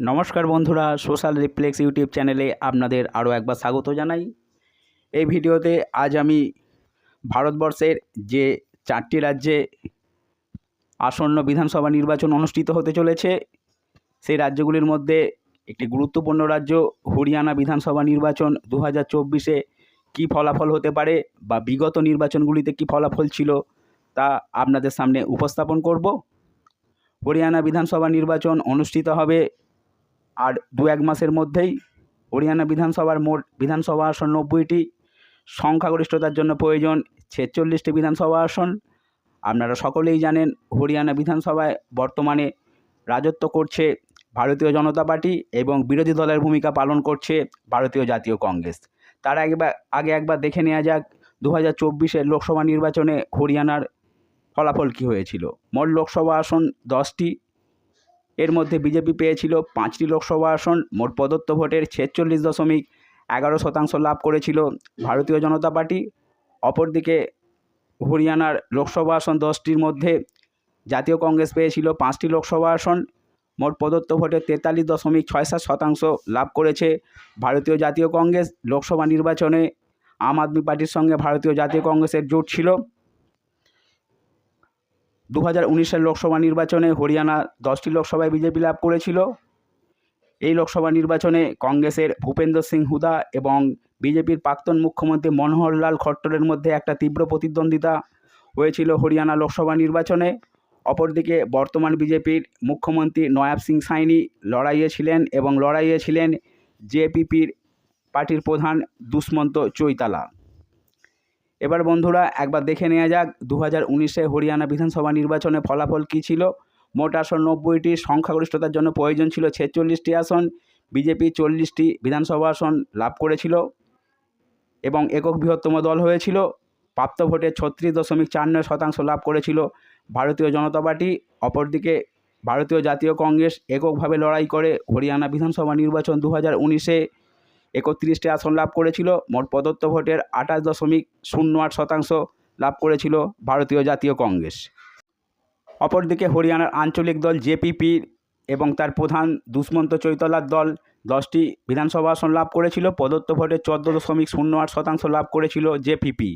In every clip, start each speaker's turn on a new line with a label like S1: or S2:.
S1: নমস্কার বন্ধুরা, social reflex YouTube চ্যানেলে আপনাদের আরও একবার স্বাগত জানাই। এই ভিডিওতে আজ আমি ভারতবর্ষের যে চারটি রাজ্যে আসন্ন বিধানসভা নির্বাচন অনুষ্ঠিত হতে চলেছে, সেই রাজ্যগুলির মধ্যে একটি গুরুত্বপূর্ণ রাজ্য হরিয়ানা বিধানসভা নির্বাচন দু হাজার চব্বিশে কী ফলাফল হতে পারে বা বিগত নির্বাচনগুলিতে কী ফলাফল ছিল তা আপনাদের সামনে উপস্থাপন করব। হরিয়ানা বিধানসভা নির্বাচন অনুষ্ঠিত হবে আর দু এক মাসের মধ্যেই হরিয়ানা বিধানসভার মোট বিধানসভা আসন নব্বইটি, সংখ্যাগরিষ্ঠতার জন্য প্রয়োজন ছেচল্লিশটি বিধানসভা আসন। আপনারা সকলেই জানেন হরিয়ানা বিধানসভায় বর্তমানে রাজত্ব করছে ভারতীয় জনতা পার্টি এবং বিরোধী দলের ভূমিকা পালন করছে ভারতীয় জাতীয় কংগ্রেস। তার একবার আগে একবার দেখে নেওয়া যাক দু হাজার লোকসভা নির্বাচনে হরিয়ানার ফলাফল কী হয়েছিল। মোট লোকসভা আসন দশটি এর মধ্যে বিজেপি পেয়েছিল পাঁচটি লোকসভা আসন, মোট প্রদত্ত ভোটের ছেচল্লিশ দশমিক এগারো শতাংশ লাভ করেছিল ভারতীয় জনতা পার্টি। অপরদিকে হরিয়ানার লোকসভা আসন দশটির মধ্যে জাতীয় কংগ্রেস পেয়েছিল পাঁচটি লোকসভা আসন, মোট প্রদত্ত ভোটের তেতাল্লিশ দশমিক ছয় সাত শতাংশ লাভ করেছে ভারতীয় জাতীয় কংগ্রেস। লোকসভা নির্বাচনে আম আদমি পার্টির সঙ্গে ভারতীয় জাতীয় কংগ্রেসের জোট ছিল। দু হাজার লোকসভা নির্বাচনে হরিয়ানা দশটি লোকসভায় বিজেপি লাভ করেছিল। এই লোকসভা নির্বাচনে কংগ্রেসের ভূপেন্দ্র সিং হুদা এবং বিজেপির প্রাক্তন মুখ্যমন্ত্রী মনোহরলাল খট্টরের মধ্যে একটা তীব্র প্রতিদ্বন্দ্বিতা হয়েছিল হরিয়ানা লোকসভা নির্বাচনে। অপরদিকে বর্তমান বিজেপির মুখ্যমন্ত্রী নয়াব সিং সাইনি লড়াইয়ে ছিলেন এবং লড়াইয়ে ছিলেন জেপিপির পার্টির প্রধান দুষ্মন্ত চৈতালা। এবার বন্ধুরা একবার দেখে নেওয়া যাক দু হাজার উনিশে হরিয়ানা বিধানসভা নির্বাচনে ফলাফল কী ছিল? মোট আসন নব্বইটি, সংখ্যাগরিষ্ঠতার জন্য প্রয়োজন ছিল ছেচল্লিশটি আসন। বিজেপি চল্লিশটি বিধানসভা আসন লাভ করেছিল এবং একক বৃহত্তম দল হয়েছিল। প্রাপ্ত ভোটে ছত্রিশ দশমিক চার নয় শতাংশ লাভ করেছিল ভারতীয় জনতা পার্টি। অপরদিকে ভারতীয় জাতীয় কংগ্রেস এককভাবে লড়াই করে হরিয়ানা বিধানসভা নির্বাচন দু হাজার উনিশে। একত্রিশটি আসন লাভ করেছিল। মোট প্রদত্ত ভোটের আঠাশ দশমিক শূন্য আট শতাংশ লাভ করেছিল ভারতীয় জাতীয় কংগ্রেস। অপরদিকে হরিয়ানার আঞ্চলিক দল জেপিপি এবং তার প্রধান দুষ্মন্ত চৈতলার দল দশটি বিধানসভা আসন লাভ করেছিল। প্রদত্ত ভোটে চোদ্দ দশমিক শূন্য আট শতাংশ লাভ করেছিল জেপিপি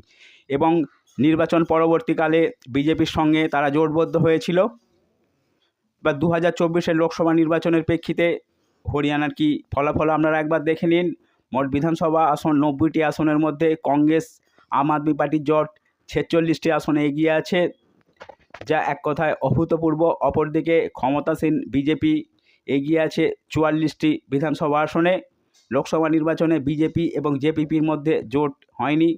S1: এবং নির্বাচন পরবর্তীকালে বিজেপির সঙ্গে তারা জোটবদ্ধ হয়েছিল। বা দু হাজার চব্বিশের লোকসভা নির্বাচনের প্রেক্ষিতে হরিয়ানার কি ফলাফল আপনারা একবার দেখে নিন। মোট বিধানসভা আসন নব্বইটি আসনের মধ্যে কংগ্রেস, আম আদমি পার্টির জোট ছেচল্লিশটি আসনে এগিয়ে আছে, যা এক কথায় অভূতপূর্ব। অপরদিকে ক্ষমতাসীন বিজেপি এগিয়ে আছে চুয়াল্লিশটি বিধানসভা আসনে। লোকসভা নির্বাচনে বিজেপি এবং জেপিপির মধ্যে জোট হয়নি।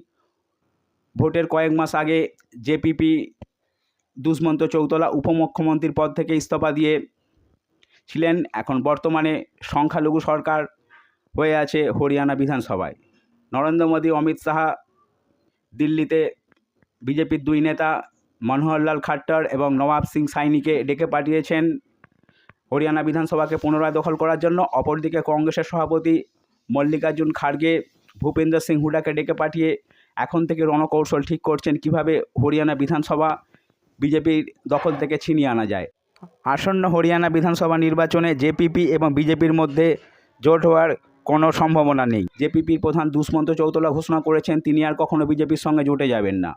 S1: ভোটের কয়েক মাস আগে জেপিপি দুষ্মন্ত চৌতলা উপমুখ্যমন্ত্রীর পদ থেকে ইস্তফা দিয়ে ছিলেন। এখন বর্তমানে সংখ্যালঘু সরকার হয়ে আছে হরিয়ানা বিধানসভায়। নরেন্দ্র মোদী, অমিত শাহা, দিল্লিতে বিজেপির দুই নেতা মনোহরলাল খাট্টার এবং নবাব সিং সাইনিকে ডেকে পাঠিয়েছেন হরিয়ানা বিধানসভাকে পুনরায় দখল করার জন্য। অপরদিকে কংগ্রেসের সভাপতি মল্লিকার্জুন খাড়গে ভূপেন্দ্র সিং হুডাকে ডেকে পাঠিয়ে এখন থেকে রণকৌশল ঠিক করছেন কীভাবে হরিয়ানা বিধানসভা বিজেপির দখল থেকে ছিনিয়ে আনা যায়। আসন্ন হরিয়ানা বিধানসভা নির্বাচনে জেপিপি এবং বিজেপির মধ্যে জোট হওয়ার কোনো সম্ভাবনা নেই। জেপিপির প্রধান দুষ্মন্ত চৌতলা ঘোষণা করেছেন, তিনি আর কখনো বিজেপির সঙ্গে জোটে যাবেন না।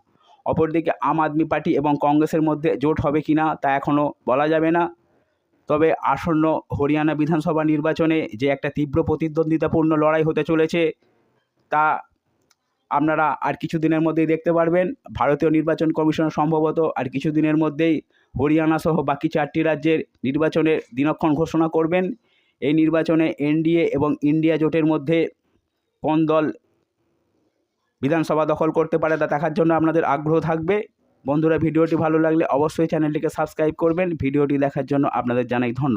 S1: অপরদিকে আম আদমি পার্টি এবং কংগ্রেসের মধ্যে জোট হবে কি না তা এখনও বলা যাবে না। তবে আসন্ন হরিয়ানা বিধানসভা নির্বাচনে যে একটা তীব্র প্রতিদ্বন্দ্বিতাপূর্ণ লড়াই হতে চলেছে, তা আপনারা আর কিছু দিনের মধ্যেই দেখতে পারবেন। ভারতীয় নির্বাচন কমিশন সম্ভবত আর কিছু দিনের মধ্যেই হরিয়ানা সহ বাকি চারটি রাজ্যের নির্বাচনের দিনক্ষণ ঘোষণা করবেন। এই নির্বাচনে এনডিএ এবং ইন্ডিয়া জোটের মধ্যে কোন দল বিধানসভা দখল করতে পারে তা দেখার জন্য আপনাদের আগ্রহ থাকবে। বন্ধুরা, ভিডিওটি ভালো লাগলে অবশ্যই চ্যানেলটিকে সাবস্ক্রাইব করবেন। ভিডিওটি দেখার জন্য আপনাদের জানাই ধন্যবাদ।